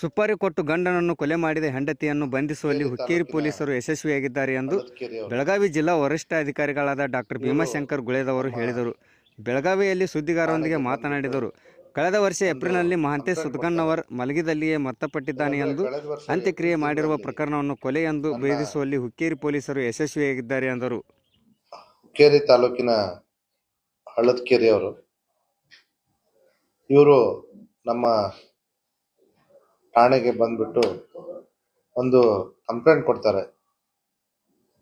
ಸುಪಾರಿ ಕೊಟ್ಟು ಗಂಡನನ್ನು ಕೊಲೆ ಮಾಡಿದ ಹೆಂಡತಿಯನ್ನು ಬಂಧಿಸುವಲ್ಲಿ ಹುಕ್ಕೇರಿ ಪೊಲೀಸರು ಯಶಸ್ವಿಯಾಗಿದ್ದಾರೆ ಎಂದು ಬೆಳಗಾವಿ ಜಿಲ್ಲಾ ವರಿಷ್ಠಾಧಿಕಾರಿಗಳಾದ ಡಾಕ್ಟರ್ ಭೀಮಾಶಂಕರ್ ಗುಳೇದವರು ಹೇಳಿದರು. ಬೆಳಗಾವಿಯಲ್ಲಿ ಸುದ್ದಿಗಾರರೊಂದಿಗೆ ಮಾತನಾಡಿದರು. ಕಳೆದ ವರ್ಷ ಏಪ್ರಿಲ್ನಲ್ಲಿ ಮಹಾಂತೇಶ್ ಸುದ್ಗಣ್ಣವರ್ ಮಲಗಿದಲ್ಲಿಯೇ ಮೃತಪಟ್ಟಿದ್ದಾನೆ ಎಂದು ಅಂತ್ಯಕ್ರಿಯೆ ಮಾಡಿರುವ ಪ್ರಕರಣವನ್ನು ಕೊಲೆ ಎಂದು ಭೇದಿಸುವಲ್ಲಿ ಹುಕ್ಕೇರಿ ಪೊಲೀಸರು ಯಶಸ್ವಿಯಾಗಿದ್ದಾರೆ ಎಂದರು. ಹುಕ್ಕೇರಿ ತಾಲೂಕಿನ ಹಳದಕೆರೆ ಅವರು ಇವರು ನಮ್ಮ ಠಾಣೆಗೆ ಬಂದ್ಬಿಟ್ಟು ಒಂದು ಕಂಪ್ಲೇಂಟ್ ಕೊಡ್ತಾರೆ.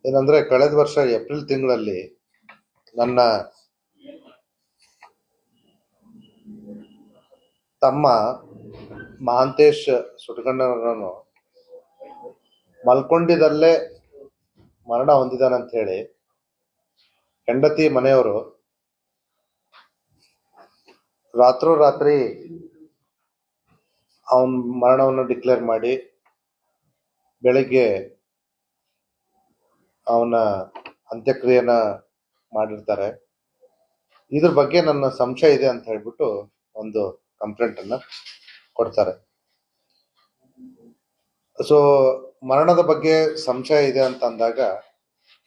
ಏನಂದ್ರೆ ಕಳೆದ ವರ್ಷ ಏಪ್ರಿಲ್ ತಿಂಗಳಲ್ಲಿ ನನ್ನ ತಮ್ಮ ಮಹಾಂತೇಶ್ ಸುಟ್ಕಣ್ಣವರನ್ನು ಮಲ್ಕೊಂಡಿದ್ದಲ್ಲೇ ಮರಣ ಹೊಂದಿದಾನಂತ ಹೇಳಿ ಹೆಂಡತಿ ಮನೆಯವರು ರಾತ್ರೋರಾತ್ರಿ ಅವನ ಮರಣವನ್ನು ಡಿಕ್ಲೇರ್ ಮಾಡಿ ಬೆಳಗ್ಗೆ ಅವನ ಅಂತ್ಯಕ್ರಿಯೆನ ಮಾಡಿರ್ತಾರೆ. ಇದ್ರ ಬಗ್ಗೆ ನನ್ನ ಸಂಶಯ ಇದೆ ಅಂತ ಹೇಳ್ಬಿಟ್ಟು ಒಂದು ಕಂಪ್ಲೇಂಟ್ ಅನ್ನ ಕೊಡ್ತಾರೆ. ಸೊ ಮರಣದ ಬಗ್ಗೆ ಸಂಶಯ ಇದೆ ಅಂತ ಅಂದಾಗ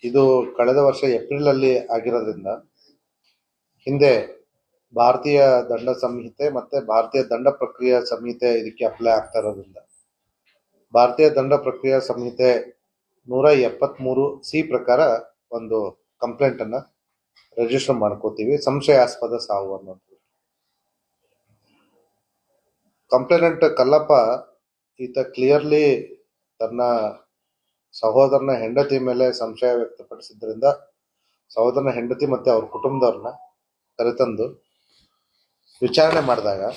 ಇದು ಕಳೆದ ವರ್ಷ ಏಪ್ರಿಲ್ ಅಲ್ಲಿ ಆಗಿರೋದ್ರಿಂದ ಹಿಂದೆ ಭಾರತೀಯ ದಂಡ ಸಂಹಿತೆ ಮತ್ತೆ ಭಾರತೀಯ ದಂಡ ಪ್ರಕ್ರಿಯಾ ಸಂಹಿತೆ ಇದಕ್ಕೆ ಅಪ್ಲೈ ಆಗ್ತಾ ಇರೋದ್ರಿಂದ. ಭಾರತೀಯ ದಂಡ ಪ್ರಕ್ರಿಯಾ ಸಂಹಿತೆ ನೂರ ಎಪ್ಪತ್ಮೂರು ಸಿ ಪ್ರಕಾರ ಒಂದು ಕಂಪ್ಲೇಂಟ್ ಅನ್ನ ರಿಜಿಸ್ಟರ್ ಮಾಡ್ಕೋತೀವಿ. ಸಂಶಯಾಸ್ಪದ ಸಾವು ಅನ್ನೋದು. ಕಂಪ್ಲೇನೆಂಟ್ ಕಲ್ಲಪ್ಪ ಈತ ಕ್ಲಿಯರ್ಲಿ ತನ್ನ ಸಹೋದರನ ಹೆಂಡತಿ ಮೇಲೆ ಸಂಶಯ ವ್ಯಕ್ತಪಡಿಸಿದ್ರಿಂದ ಸಹೋದರನ ಹೆಂಡತಿ ಮತ್ತೆ ಅವ್ರ ಕುಟುಂಬದವ್ರನ್ನ ಕರೆತಂದು lucharon en Málaga